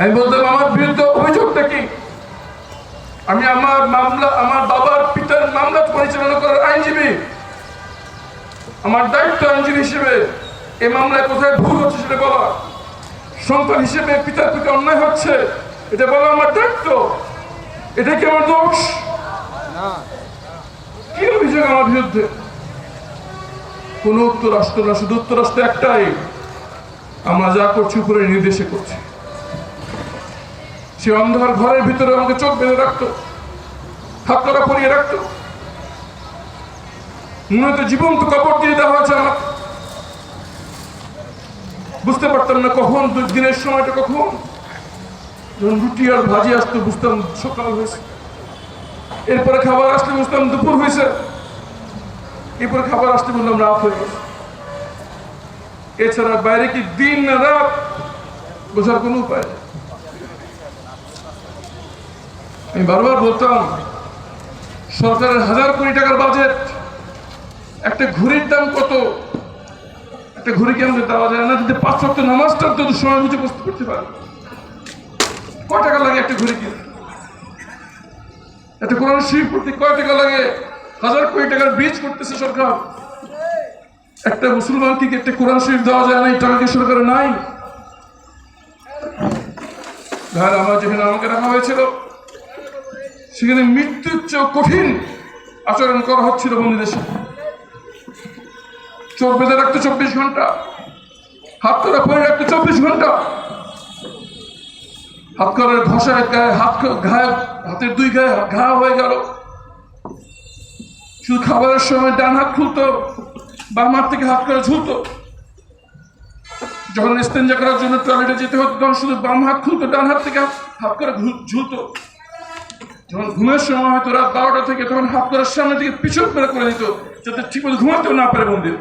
আমি বলতাম আমার বিরুদ্ধে অভিযোগটা কি? আমি আমার মামলা আমার বাবার পিতার মামলা পরিচালনা করার আইনজীবী। আমার দায়িত্ব আইনজীবী হিসেবে এই মামলায় কোথায় ভুল হচ্ছে সেটা বলা। সন্তান হিসেবে পিতার প্রতি অন্যায় হচ্ছে এটা বলা আমার দায়িত্ব। এটা কি আমার দোষ? কি অভিযোগ আমার বিরুদ্ধে? কোন উত্তর রাষ্ট্র না শুধু উত্তর রাষ্ট্র একটাই। আমরা যা করছি উপরে নির্দেশে করছি। সে অন্ধকার ঘরের ভিতরে আমাকে চোখ বেঁধে রাখতো, হাত করা পরিয়ে রাখতো। মূলত জীবন্ত কাপড় দিয়ে দেওয়া হয়েছে আমার। বুঝতে পারতাম না কখন দিনের সময়টা কখন। যখন রুটি আর ভাজি আসতো, বুঝতাম সকাল হয়েছে। এরপরে খাবার আসলে বুঝতাম দুপুর হয়েছে। এরপরে খাবার আসলে বললাম রাত হয়ে গেছে। এছাড়া বাইরে কি দিন না রাত, বোঝার কোনো উপায় নেই। আমি বারবার বলতাম, সরকারের হাজার কোটি টাকার বাজেট একটা ঘড়ির দাম কত? একটা ঘড়ি কি আমাদের দেওয়া যায় না? যদি পাঁচ সপ্তাহ নামাজটা তো সময় বুঝে বসতে করতে পারে। কয় টাকা লাগে একটা ঘড়ি কিনতে? একটা কোরআন শরীফ প্রতি কয় টাকা লাগে? হাজার কোটি টাকার বীজ করতেছে সরকার। একটা মুসলমানকে কি একটা কোরআন শরীফ দেওয়া যায় না? এই টাকা কি সরকারের নাই? আমার যেখানে আমাকে রাখা হয়েছিল সেখানে মৃত্যুর চেয়েও কঠিন আচরণ করা হচ্ছিল বন্ধুদের সাথে। চোখ বেঁধে রাখতো চব্বিশ ঘণ্টা, হাত করা পরে রাখতো চব্বিশ ঘণ্টা। হাত করার ঘষায় গায়ে, হাত গায়ে হাতের দুই গায়ে ঘা হয়ে গেল। শুধু খাবারের সময় ডান হাত খুলতো, বাম হাত থেকে হাত করে ঝুলতো। যখন ইস্তেঞ্জা করার জন্য টয়লেটে যেতে হতো, তখন শুধু বাম হাত খুলতো, ডান হাত থেকে হাত- করে ঝুলতো। যখন ঘুমের সময় হয়তো রাত বারোটা থেকে তখন হাত করার সামনে থেকে পিছন করে করে দিত, যাতে ঠিক মতো ঘুমাতেও না পারে মন্দির।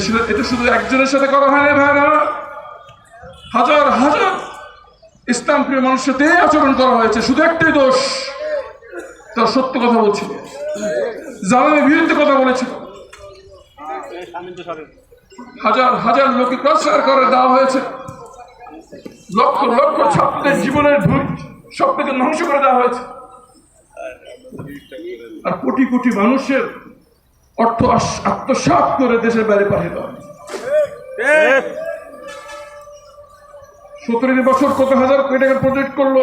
শুধু- এটা শুধু একজনের সাথে করা হয় না ভাইরা। হাজার হাজার ইসলাম প্রিয় মানুষের সাথে আচরণ করা হয়েছে, শুধু একটাই দোষ। তার সত্য কথা বলছিল। জালামের বিরুদ্ধে কথা বলেছিল। হাজার হাজার লোকে প্রচার করে দেওয়া হয়েছে। লক্ষ লক্ষ ছাত্রের জীবনের ভূ- স্বপ্নকে ধ্বংস করে দেওয়া হয়েছে। আর কোটি কোটি মানুষের অর্থ আত্মসাৎ করে দেশের বাইরে পাঠিয়ে দেওয়া সতেরো বছর কত হাজার কোটি টাকার প্রজেক্ট করল।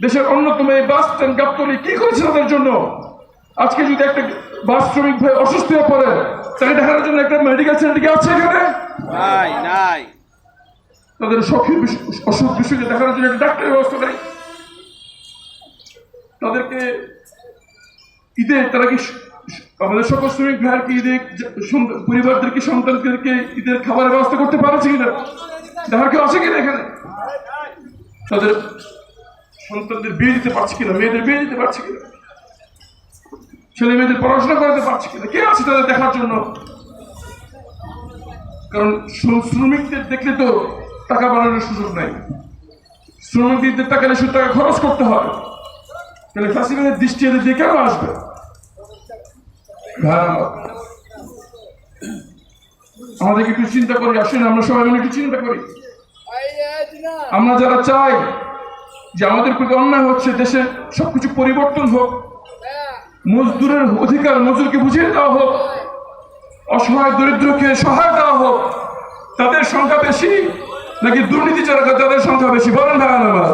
দেশের অন্যতম এই বাস স্ট্যান্ড গাবতলি কি করেছে তাদের জন্য? আজকে যদি একটা বাস শ্রমিক ভাই অসুস্থ হয়ে পড়ে তাকে দেখানোর জন্য একটা মেডিকেল সেন্টার কি আছে এখানে? নাই নাই। তাদের সখী অসুখ বিষয়কে দেখানোর জন্য ডাক্তারের ব্যবস্থা নেই তাদেরকে ঈদে তারা কি আমাদের সকল শ্রমিক ভাইয়ের ঈদে যে- সন্তান- পরিবারদের সন্তানদেরকে ঈদের খাবারের ব্যবস্থা করতে পারছে কিনা? দেখার কেউ আছে কিনা এখানে? তাদের সন্তানদের বিয়ে দিতে পারছে কিনা? মেয়েদের বিয়ে দিতে পারছে কিনা? ছেলে মেয়েদের পড়াশোনা করাতে পারছে কিনা? কে আছে তাদের দেখার জন্য? কারণ শ্রমিকদের দেখলে তো টাকা বাড়ানোর সুযোগ নাই। শ্রমিকদের টাকা শুধু টাকা খরচ করতে হয়। তাহলে ফ্যাসিলিটির দৃষ্টি এদের দিয়ে কেন আসবে? আমাদেরকে একটু চিন্তা করি আসেন, আমরা সবাই মিলে একটু চিন্তা করি। আমরা যারা চাই যে আমাদের প্রতি অন্যায় হচ্ছে, দেশে সবকিছু পরিবর্তন হোক, মজদুরের অধিকার মজুরকে বুঝিয়ে দেওয়া হোক, অসহায় দরিদ্রকে সহায় দেওয়া হোক, তাদের সংখ্যা বেশি। নাকি দুর্নীতি তাদের সংখ্যা বেশি? বলেন ভাই আমার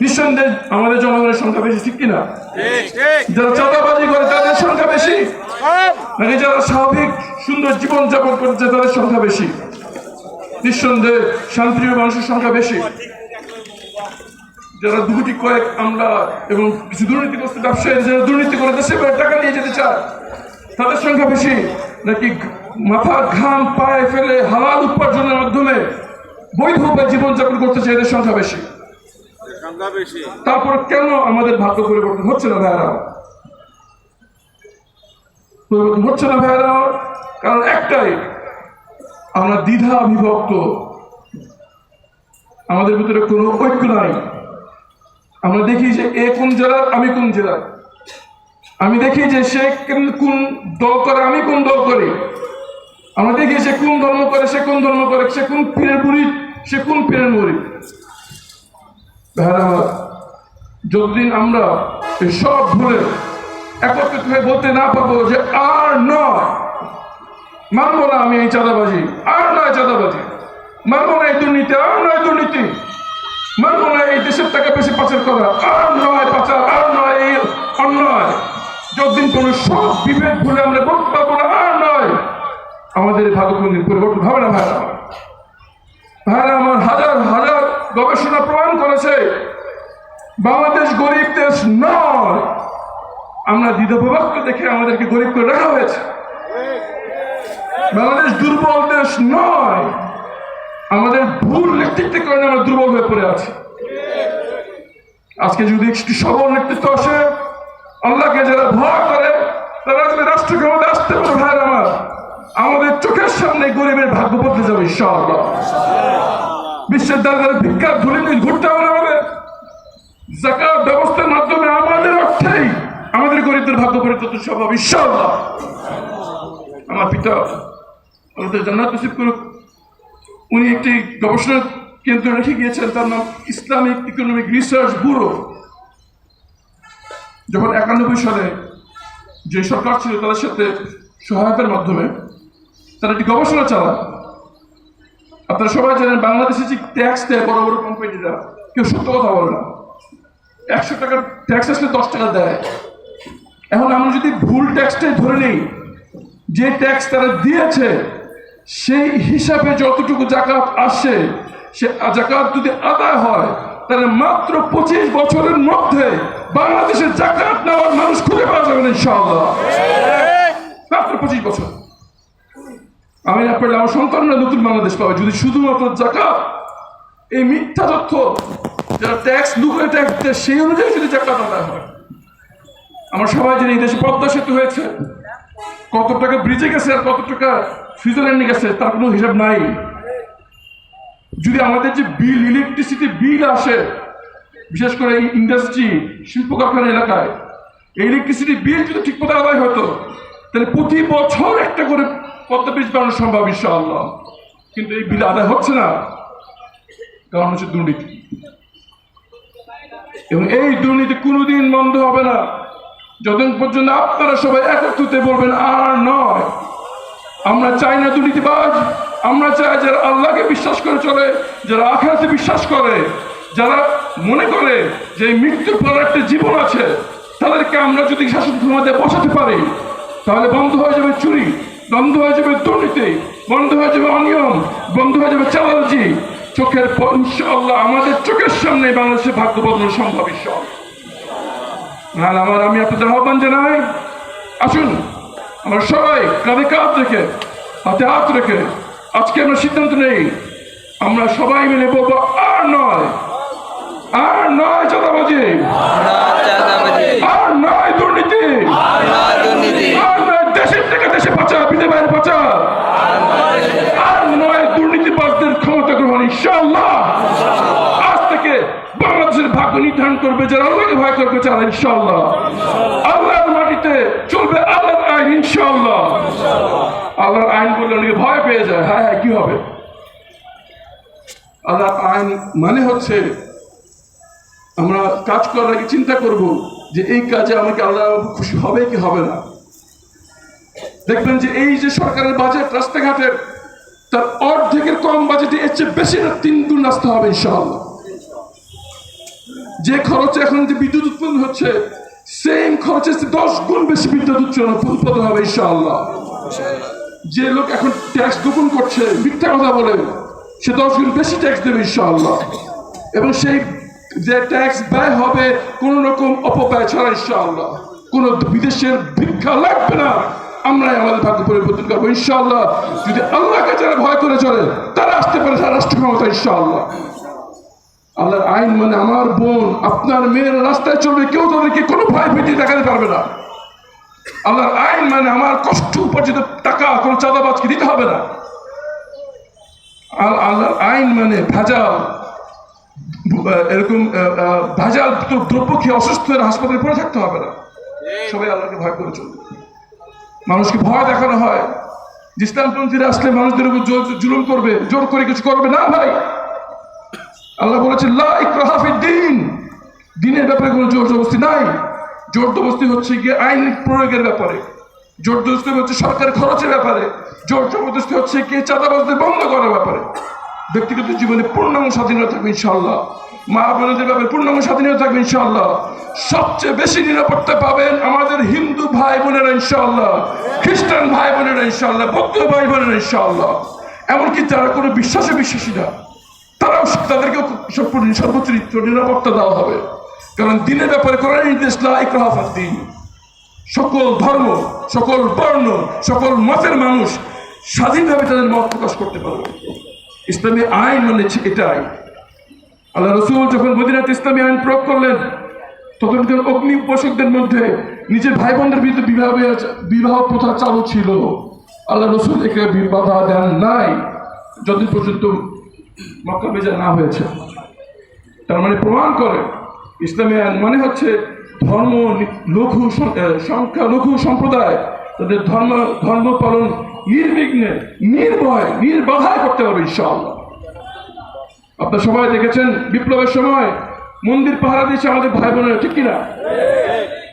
নিঃসন্দেহে আমাদের জনগণের সংখ্যা বেশি, ঠিক কিনা? যারা চাঁদাবাজি করে তাদের সংখ্যা বেশি। নাকি যারা স্বাভাবিক সুন্দর জীবন যাপন করছে তাদের সংখ্যা বেশি? নিঃসন্দেহে শান্তিপ্রিয় মানুষের সংখ্যা বেশি। যারা দুটি কয়েক আমরা এবং কিছু দুর্নীতিগ্রস্ত ব্যবসায়ী যারা দুর্নীতি করে দেশে টাকা নিয়ে যেতে চায়, তাদের সংখ্যা বেশি। নাকি মাথা ঘাম পায়ে ফেলে হালাল উপার্জনের মাধ্যমে বৈধ উপায় জীবনযাপন করতে চায় এদের সংখ্যা বেশি। তারপর কেন আমাদের ভাগ্য পরিবর্তন হচ্ছে না ভাইয়ারা পরিবর্তন হচ্ছে না ভাইয়ারা কারণ একটাই আমরা দ্বিধা বিভক্ত। আমাদের ভিতরে কোনো ঐক্য নাই। আমরা দেখি যে এ কোন জেলার আমি কোন জেলার। আমি দেখি যে সে কোন কোন দল করে আমি কোন দল করি। আমরা দেখি সে কোন ধর্ম করে সে কোন ধর্ম করে সে কোন পীরের মুড়ি সে কোন পীরের মুড়ি ভাইরা যতদিন আমরা সব ভুলে একত্রিত হয়ে বলতে না পারব যে আর নয় মানবো না আমি এই চাঁদাবাজি, আর নয় চাঁদাবাজি। মানবো না এই দুর্নীতি, আর নয় দুর্নীতি। মানবো না এই দেশের টাকা বেশি পাচার করা, আর নয় পাচার, আর নয় এই অন্যায়। যতদিন কোনো সব বিভেদ ভুলে আমরা বলতে পারব না, আর নয়। আমাদের ভাগ্য পরিবর্তন হবে না আমার ভাইরা আমার হাজার হাজার গবেষণা প্রমাণ করেছে, বাংলাদেশ গরিব দেশ নয়। আমরা দ্বিধাবিভক্ত দেখে আমাদেরকে গরিব করে রাখা হয়েছে। বাংলাদেশ দুর্বল দেশ নয়। আমাদের ভুল নেতৃত্বের কারণে আমরা দুর্বল হয়ে পড়ে আছি। আজকে যদি একটু সবল নেতৃত্ব আসে, আল্লাহকে যারা ভয় করে, তারা যদি রাষ্ট্র ক্ষমতা আসতে পারে ভাইয়ের আমার আমাদের চোখের সামনে গরিবের ভাগ্য বদলে যাবে, ইনশাআল্লাহ। বিশ্বের দরবারে ভিক্ষার ধুলি নিয়ে ঘুরতে হবে। আমাদের জাকাত ব্যবস্থার মাধ্যমে আমাদের অর্থেই আমাদের গরিবদের ভাগ্য পরিবর্তন সম্ভব, ইনশাআল্লাহ। আমার পিতা আমাদের জান্নাত নসিব করুক। উনি একটি গবেষণা কেন্দ্র রেখে গিয়েছেন, তার নাম ইসলামিক ইকোনমিক রিসার্চ ব্যুরো। যখন একানব্বই সালে যে সরকার ছিল, তাদের সাথে সহায়তার মাধ্যমে তারা একটি গবেষণা চালায়? আপনারা সবাই জানেন বাংলাদেশে যে ট্যাক্স দেয় বড় বড় কোম্পানিরা কেউ সত্য কথা বলে না। একশো টাকার ট্যাক্স আসলে দশ টাকা দেয়। এখন আমরা যদি ভুল ট্যাক্সটাই ধরে নিই, যে ট্যাক্স তারা দিয়েছে, সেই হিসাবে যতটুকু জাকাত আসে, সে জাকাত যদি আদায় হয়, তাহলে মাত্র পঁচিশ বছরের মধ্যে বাংলাদেশের জাকাত নেওয়ার মানুষ খুঁজে পাওয়া যাবে না ইনশাআল্লাহ। মাত্র পঁচিশ বছর। আমি না পারলে আমার সন্তানরা নতুন বাংলাদেশ পাবে। যদি শুধুমাত্র জাকাত, এই মিথ্যা তথ্য, যারা ট্যাক্স লুকে ট্যাক্স দেয় সেই অনুযায়ী যদি জাকাত আদায় হয়। আমার সবাই জানি দেশে পদ্মা সেতু হয়েছে। কত টাকা ব্রিজে গেছে আর কত টাকা সুইজারল্যান্ডে গেছে, তার কোনো হিসাব নাই। যদি আমাদের যে বিল ইলেকট্রিসিটি বিল আসে, বিশেষ করে এই ইন্ডাস্ট্রি শিল্প কারখানা এলাকায়, এই ইলেকট্রিসিটি বিল যদি ঠিক মতো আদায় হতো, তাহলে প্রতি বছর একটা করে পদ্মা ব্রিজ বানানো সম্ভব, ইনশাআল্লাহ। কিন্তু এই বিল আদায় হচ্ছে না। কারণ হচ্ছে দুর্নীতি। এবং এই দুর্নীতি কোনোদিন বন্ধ হবে না। যতদিন পর্যন্ত আপনারা সবাই একত্রিত বলবেন, আর নয়। আমরা চাই না দুর্নীতিবাজ। আমরা চাই যারা আল্লাহকে বিশ্বাস করে চলে, যারা আখাতে বিশ্বাস করে, যারা মনে করে যে মৃত্যুর পর একটা জীবন আছে, তাদেরকে আমরা যদি শাসন ক্ষমতায় বসাতে পারি, তাহলে বন্ধ হয়ে যাবে চুরি। বন্ধ হয়ে যাবে দুর্নীতি বন্ধ হয়ে যাবে অনিয়ম বন্ধ হয়ে যাবে চালাজি চোখের পর ইনশাআল্লাহ আমাদের চোখের সামনে বাংলাদেশের ভাগ্য বদলানো সম্ভব আর আমার আমি আপনাদের আহ্বান জানাই আসুন আমরা সবাই কাঁধে কাঁধ রেখে হাতে হাত রেখে আজকে আমরা সিদ্ধান্ত নেই আমরা সবাই মিলে বলব আর নয় আর নয় চাঁদাবাজি আর নয় দুর্নীতি নয় দুর্নীতি আর নয় দেশের থেকে দেশে পাচার বিদে বাইরে পাচার আর নয় দুর্নীতিবাজদের ক্ষমতা গ্রহণ ইনশাআল্লাহ আজ থেকে বাংলাদেশের ভাগ্য নির্ধারণ করবে, যারা আল্লাহকে ভয় করবে যারা ইনশাআল্লাহ। আল্লাহর মাটিতে চলবে আল্লাহর আইন, ইনশাআল্লাহ। আল্লাহর আইন অনেকে ভয় পেয়ে যায় হ্যাঁ হ্যাঁ কি হবে? আল্লাহর আইন মানে হচ্ছে আমরা কাজ করার আগে চিন্তা করব যে এই কাজে আমাকে আল্লাহ খুশি হবে কি হবে না। দেখবেন যে এই যে সরকারের বাজেট, রাস্তাঘাটের, তার অর্ধেকের কম বাজেটে এর চেয়ে বেশি তিন গুণ আসতে হবে, ইনশাআল্লাহ। যে খরচে এখন যে বিদ্যুৎ উৎপন্ন হচ্ছে সেম খরচে দশ গুণ বেশি বিদ্যুৎ উৎপন্ন হবে ইনশাআল্লাহ। যে লোক এখন ট্যাক্স গোপন করছে, মিথ্যা কথা বলে, সে দশ গুণ বেশি ট্যাক্স দেবে ইনশাআল্লাহ। এবং সেই যে ট্যাক্স ব্যয় হবে, কোন রকম অপব্যয় ছাড়া ইনশাআল্লাহ। কোন বিদেশের ভিক্ষা লাগবে না। আমরাই আমাদের ভাগ্য পরিবর্তন করব ইনশাআল্লাহ। যদি আল্লাহকে যারা ভয় করে চলে, তারা আসতে পারে তারা রাষ্ট্র ক্ষমতা ইনশাআল্লাহ। আল্লাহর আইন মানে আমার বোন, আপনার মেয়ের রাস্তায় চলবে, কেউ তাদেরকে কোনো ভয় ভীতি দেখাতে পারবে না। আল্লাহর আইন মানে আমার কষ্ট উপার্জিত টাকা, কোনো চাঁদাবাজকে দিতে হবে না। আল- আল্লাহর আইন মানে ভেজাল। এরকম ভেজাল দ্র- দ্রব্য খেয়ে অসুস্থ হয়ে হাসপাতালে পড়ে থাকতে হবে না। সবাই আল্লাহকে ভয় করে চলবে। মানুষকে ভয় দেখানো হয়। ইসলামপন্থীরা আসলে মানুষদের উপর জোর, জুলুম করবে, জোর করে কিছু করবে না ভাই। আল্লাহ বলেছে দিন। দিনের ব্যাপারে কোনো জোর জবস্তি নাই। জোর জবস্তি হচ্ছে গিয়ে আইন প্রয়োগের ব্যাপারে। জোর জবস্তি হচ্ছে সরকার খরচের ব্যাপারে। জোর জবরদস্তি হচ্ছে গিয়ে চাঁদাবাজদের বন্ধ করার ব্যাপারে। ব্যক্তিগত জীবনে পূর্ণাঙ্গ স্বাধীনতা থাকবে ইনশাআল্লাহ। মা বোনদের ব্যাপারে পূর্ণাঙ্গ স্বাধীনতা থাকবে ইনশাআল্লাহ। সবচেয়ে বেশি নিরাপত্তা পাবেন আমাদের হিন্দু ভাই বোনেরা ইনশাআল্লাহ। খ্রিস্টান ভাই বোনেরা ইনশাআল্লাহ, বৌদ্ধ ভাই বোনেরা ইনশাআল্লাহ। এমনকি যারা কোনো বিশ্বাসে বিশ্বাসী না। তারাও সর্বোচ্চ নিরাপত্তা দেওয়া হবে। কারণ দিনের ব্যাপারে নির্দেশ ফিদ-দ্বীন। সকল ধর্ম, সকল বর্ণ, সকল মতের মানুষ স্বাধীনভাবে তাদের মত প্রকাশ করতে পারবে। ইসলামী আইন মানে এটাই। আল্লাহ রসুল যখন মদিনাতে ইসলামী আইন প্রয়োগ করলেন তখনকার অগ্নি উপাসকদের মধ্যে নিজের ভাই বোনদের বিরুদ্ধে বিবাহ বিবাহ প্রথা চালু ছিল। আল্লাহ রসুল একে বাধা দেন নাই। যতদিন পর্যন্ত মক্কা বেজা না হয়েছে। তার মানে প্রমাণ করে, ইসলামী মানে হচ্ছে ধর্ম, লঘু সংখ্যা, লঘু সম্প্রদায়, তাদের ধর্ম ধর্ম পালন নির্বিঘ্নে, নির্ভয় নির্বাধায় করতে হবে ইনশাআল্লাহ। আপনার সবাই দেখেছেন বিপ্লবের সময় মন্দির পাহারা দিয়েছে আমাদের ভাই বোনেরা, ঠিক কিনা?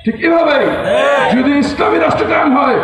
ঠিক এভাবেই। যদি ইসলামী রাষ্ট্র কায়েম হয়